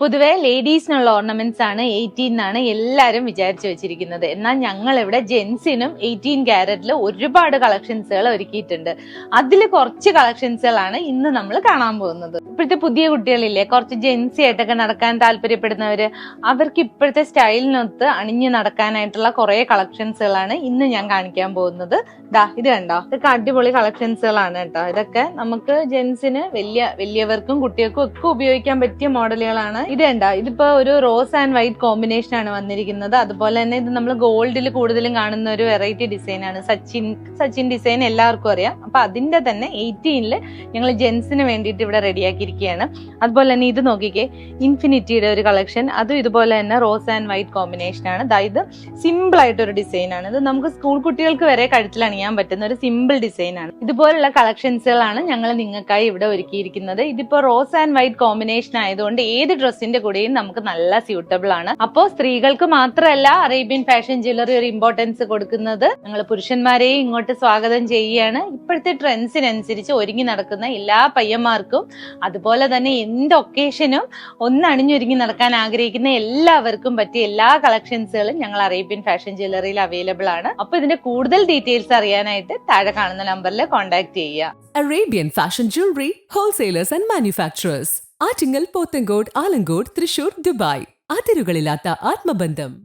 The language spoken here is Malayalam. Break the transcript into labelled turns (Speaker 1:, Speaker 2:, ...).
Speaker 1: പൊതുവെ ലേഡീസിനുള്ള ഓർണമെന്റ്സ് ആണ് എയ്റ്റീൻ എന്നാണ് എല്ലാവരും വിചാരിച്ചു വെച്ചിരിക്കുന്നത്. എന്നാൽ ഞങ്ങൾ ഇവിടെ ജെൻസിനും എയ്റ്റീൻ ക്യാരറ്റിൽ ഒരുപാട് കളക്ഷൻസുകൾ ഒരുക്കിയിട്ടുണ്ട്. അതിൽ കുറച്ച് കളക്ഷൻസുകളാണ് ഇന്ന് നമ്മൾ കാണാൻ പോകുന്നത്. ഇപ്പോഴത്തെ പുതിയ കുട്ടികളില്ലേ കുറച്ച് ജെൻസി ആയിട്ടൊക്കെ നടക്കാൻ താല്പര്യപ്പെടുന്നവര് അവർക്ക് ഇപ്പോഴത്തെ സ്റ്റൈലിനൊത്ത് അണിഞ്ഞു നടക്കാനായിട്ടുള്ള കുറെ കളക്ഷൻസുകളാണ് ഇന്ന് ഞാൻ കാണിക്കാൻ പോകുന്നത്. ദാ ഇത് കണ്ടോ? ഇതൊക്കെ അടിപൊളി കളക്ഷൻസുകളാണ് കേട്ടോ. ഇതൊക്കെ നമുക്ക് ജെൻസിന് വലിയ വലിയവർക്കും കുട്ടികൾക്കും ഒക്കെ ഉപയോഗിക്കാൻ പറ്റിയ മോഡലുകളാണ് ഇത് ഉണ്ടോ ഇതിപ്പോ ഒരു റോസ് ആൻഡ് വൈറ്റ് കോമ്പിനേഷൻ ആണ് വന്നിരിക്കുന്നത്. അതുപോലെ തന്നെ ഇത് നമ്മൾ ഗോൾഡിൽ കൂടുതലും കാണുന്ന ഒരു വെറൈറ്റി ഡിസൈൻ ആണ്. സച്ചിൻ സച്ചിൻ ഡിസൈൻ എല്ലാവർക്കും അറിയാം. അപ്പൊ അതിന്റെ തന്നെ എയ്റ്റീനിൽ ഞങ്ങൾ ജെൻസിന് വേണ്ടിയിട്ട് ഇവിടെ റെഡിയാക്കിയിരിക്കുകയാണ്. അതുപോലെ തന്നെ ഇത് നോക്കിക്കേ ഇൻഫിനിറ്റിയുടെ ഒരു കളക്ഷൻ. അതും ഇതുപോലെ തന്നെ റോസ് ആൻഡ് വൈറ്റ് കോമ്പിനേഷൻ ആണ്. അതായത് സിമ്പിൾ ആയിട്ടൊരു ഡിസൈൻ ആണ്. ഇത് നമുക്ക് സ്കൂൾ കുട്ടികൾക്ക് വരെ കഴുത്തിൽ അണിയാൻ പറ്റുന്ന ഒരു സിമ്പിൾ ഡിസൈൻ ആണ്. ഇതുപോലുള്ള കളക്ഷൻസുകളാണ് ഞങ്ങൾ നിങ്ങൾക്കായി ഇവിടെ ഒരുക്കിയിരിക്കുന്നത്. ഇതിപ്പോ റോസ് ആൻഡ് വൈറ്റ് കോമ്പിനേഷൻ ആയതുകൊണ്ട് ഏത് ഡ്രസ്സിന്റെ കൂടെയും നമുക്ക് നല്ല സ്യൂട്ടബിൾ ആണ്. അപ്പോ സ്ത്രീകൾക്ക് മാത്രമല്ല അറേബ്യൻ ഫാഷൻ ജ്വല്ലറി ഒരു ഇമ്പോർട്ടൻസ് കൊടുക്കുന്നത്. ഞങ്ങൾ പുരുഷന്മാരെയും ഇങ്ങോട്ട് സ്വാഗതം ചെയ്യുകയാണ്. ഇപ്പോഴത്തെ ട്രെൻഡ്സിനനുസരിച്ച് ഒരുങ്ങി നടക്കുന്ന എല്ലാ പയ്യന്മാർക്കും അതുപോലെ തന്നെ എന്ത് ഒക്കേഷനും ഒന്ന് അണിഞ്ഞൊരുങ്ങി നടക്കാൻ ആഗ്രഹിക്കുന്ന എല്ലാവർക്കും പറ്റിയ എല്ലാ കളക്ഷൻസുകളും ഞങ്ങൾ അറേബ്യൻ ഫാഷൻ ജ്വല്ലറിയിൽ അവൈലബിൾ ആണ്. അപ്പൊ ഇതിന്റെ കൂടുതൽ ഡീറ്റെയിൽസ് അറിയാനായിട്ട് താഴെ കാണുന്ന നമ്പറിൽ കോൺടാക്ട് ചെയ്യുക.
Speaker 2: Arabian Fashion Jewelry, Wholesalers and Manufacturers. Attingal Pothencode Alamcode Thrissur Dubai. അതിരുകളില്ലാത്ത ആത്മബന്ധം.